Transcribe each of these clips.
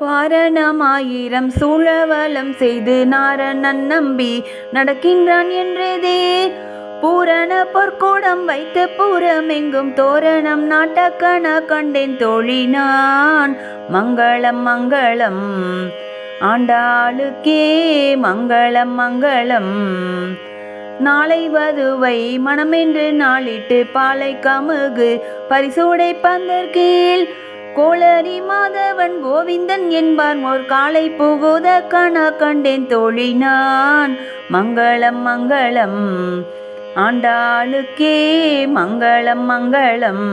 வாரணமாயிரம் சூழவலம் செய்து நாரணன் நம்பி நடக்கின்றான் என்றதே. பூரண பொற்கூடம் வைத்து பூரமெங்கும் தோரணம் நாட்டக்கண கண்டேன் தோழினான். மங்களம் மங்களம் ஆண்டாளுக்கே மங்களம் மங்களம். நாளை வதுவை மனமென்று நாளிட்டு பாலை கமுகு பரிசூடை பந்தர் கீழ் கோளரி மாதவன் கோவிந்தன் என்பார் மோர் காலை புகுத கண கண்டேன் தோழினான். மங்களம் மங்களம் ஆண்டாளுக்கே மங்களம் மங்களம்.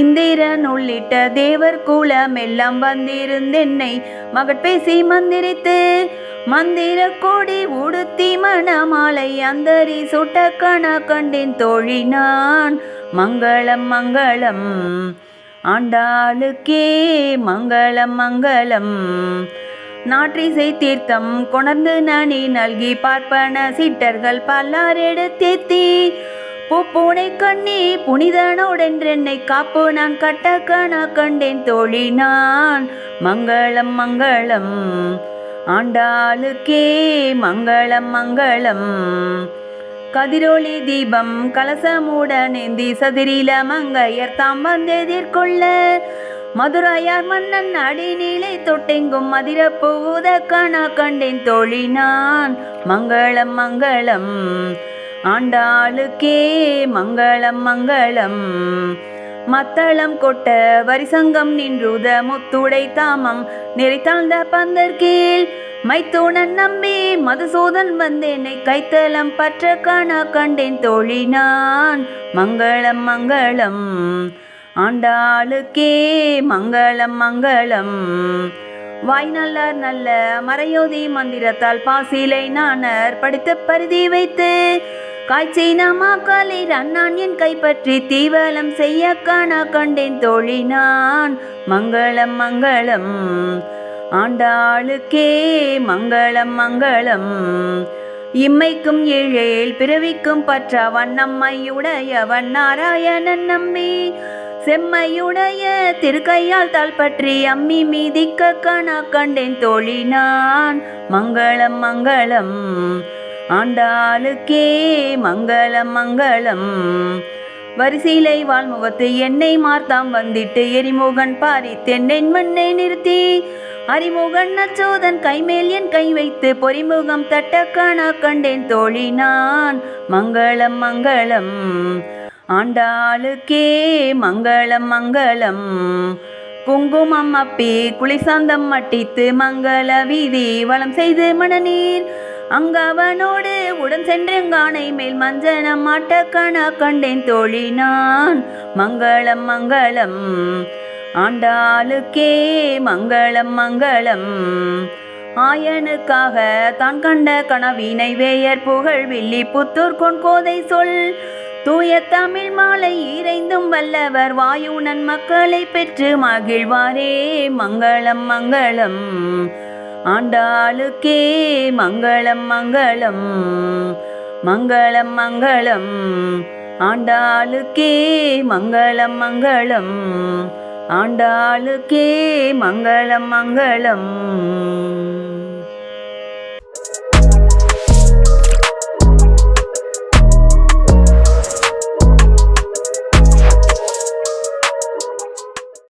இந்திரன் உள்ளிட்ட தேவர் குலம் எல்லாம் வந்திருந்தென்னை மகட்பேசி மந்திரித்து மந்திர கொடி உடுத்தி மணமாலை அந்தரி சுட்ட கண கண்டேன் தோழினான். மங்களம் மங்களம் ஆண்டாளுக்கே மங்களம் மங்களம். நாற்றிசை தீர்த்தம் கொணர்ந்து நனி நல்கி பார்ப்பன சிட்டர்கள் பல்லார் எடுத்தேத்தி பூப்பூனை கண்ணி புனிதனோடென்றென்னை காப்பு நான் கட்டக்கண கண்டேன் தோழினான் மங்களம் மங்களம். ஆண்டாளுக்கே மங்களம் மங்களம். கதிரொளி தீபம் கலசமுடனேந்தி சதிரில மங்கையர் தாம் வந்தெதிர்கொள்ள மதுரையார் மன்னன் அடிநிலை தொட்டெங்கும் மதிர புகுத கணா கண்டேன் தோழினான். மங்களம் மங்களம் ஆண்டாளுக்கே மங்களம் மங்களம். மத்தளம் கொட்ட வரிசங்கம் நின்றுத முத்துடை தாமம். நிறைத்தாழ்ந்த பந்தர் கீழ் மைத்தோணன் நம்பி மதுசூதன் வந்தேனை கைத்தலம் பற்ற காண கண்டேன் தோழினான் மங்களம் மங்களம். ஆண்டாளுக்கே மங்களம் மங்களம். வாய் நல்லார் நல்ல மறையோதி மந்திரத்தால் பாசிலை நாணர் படித்த பருதி வைத்து காய்ச்சினமா காலில் அண்ணான் என் கைப்பற்றி தீவலம் செய்ய காண கண்டேன் தோழினான் மங்களம் மங்களம். ஆண்டாளுக்கே மங்களம் மங்களம். இம்மைக்கும் ஏழேல் பிறவிக்கும் பற்ற நம்மையுடையவன் நாராயணன் நம்பி. செம்மையுடைய திருக்கையால் தாள் பற்றி அம்மி மீதிக்க கணா கண்டேன் தோழினான் மங்களம் மங்களம். ஆண்டாளுக்கே மங்களம் மங்களம். வரிசையிலை வாழ்முகத்து என்னை மார்த்தாம் வந்திட்டு எரிமுகன் பாரி தென்னை மண்ணை நிறுத்தி. அறிமுகன் அச்சோதன் கைமேல் என் கை வைத்து பொறிமுகம் தட்ட காணா கண்டேன் தோழினான் மங்களம் மங்களம். ஆண்டாளுக்கே மங்களம் மங்களம். குங்குமம் அப்பி குளிசாந்தம் மட்டித்து மங்கள வீதி வளம் செய்து மணநீர் அங்கவனோடு உடன் சென்றெங்கானை மேல் மஞ்சனம் மாட்டக்கண கண்டேன் தோழினான் மங்களம் மங்களம். ஆண்டாளுக்கே மங்களம் மங்களம். ஆயனுக்காக தான் கண்ட கனவினை வேயர் புகழ் வில்லி புத்தூர் கொன்கோதை சொல். தூய தமிழ் மாலை இறைந்தும் வல்லவர் வாயுணன் மக்களை பெற்று மகிழ்வாரே மங்களம் மங்களம். ஆண்டாளுக்கே மங்களம் மங்களம். மங்களம் மங்களம். ஆண்டாளுக்கே மங்களம் மங்களம். ஆண்டாளுக்கே மங்களம் மங்களம்.